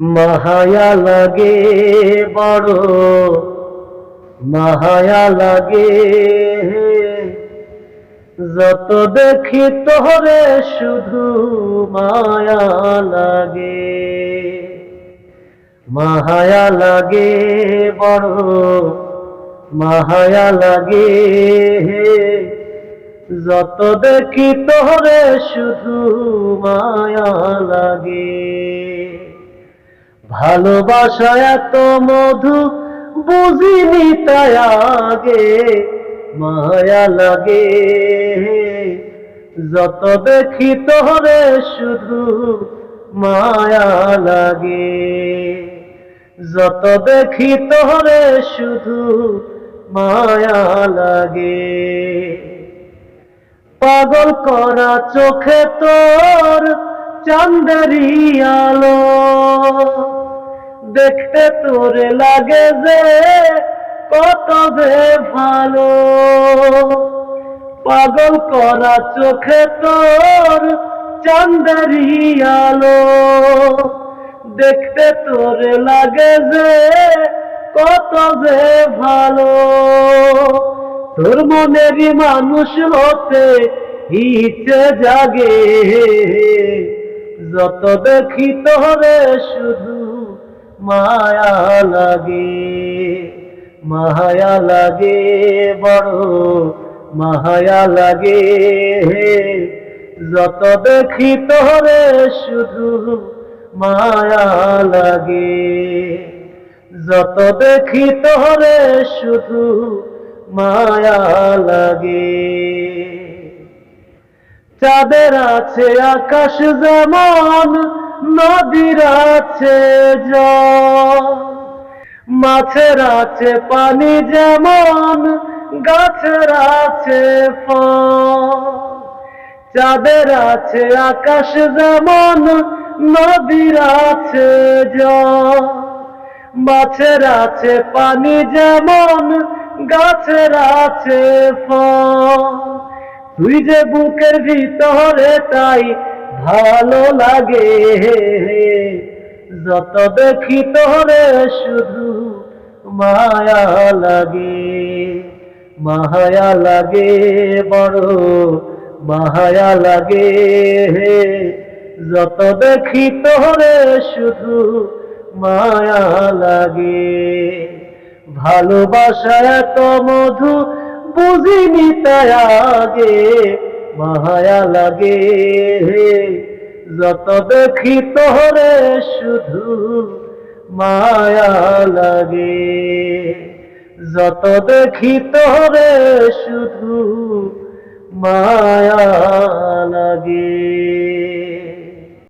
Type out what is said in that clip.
মাহায়া লাগে বড় মাহায়া লাগে যত দেখি তোরে শুধু মায়া লাগে মাহায়া লাগে বড় মাহায়া লাগে যত দেখি তোরে শুধু মায়া লাগে ভালোবাসা এত মধু, বুঝিনি তাই আগে মায়া লাগে। যত দেখি তোরে শুধু মায়া লাগে। যত দেখি তোরে শুধু মায়া লাগে। পাগল করা চোখে তোর চান্দারি আলো। দেখতে তোরে লাগে যে কত যে ভালো। পাগল করা চোখে তোর চান্দারি আলো। দেখতে তোরে লাগে যে কত যে ভালো। তোর মনেরই মানুষ হতে ইচ্ছে জাগে। যত দেখি তোরে শুধু মায়া লাগে মায়া লাগে, বড় মায়া লাগে। যত দেখি তোরে শুধু মায়া লাগে, যত দেখি তোরে শুধু মায়া লাগে। চাঁদের আছে আকাশ যেমন নদীর আছে মাছের আছে পানি যেমন, গাছের আছে ফল। চাঁদের আছে আকাশ যেমন, নদীর আছে জল। মাছের আছে পানি যেমন, গাছের আছে ফল। তুই যে বুকের ভিতরে তাই ভালো লাগে। যত দেখি তোরে শুধু মায়া লাগে। মায়া লাগে, বড় মায়া লাগে। যত দেখি তোরে শুধু মায়া লাগে। ভালোবাসা এত মধু বুঝিনি তাই আগে। মায়া লাগে হে, যত দেখি তোরে শুধু মায়া লাগে। যত দেখি তোরে শুধু মায়া লাগে।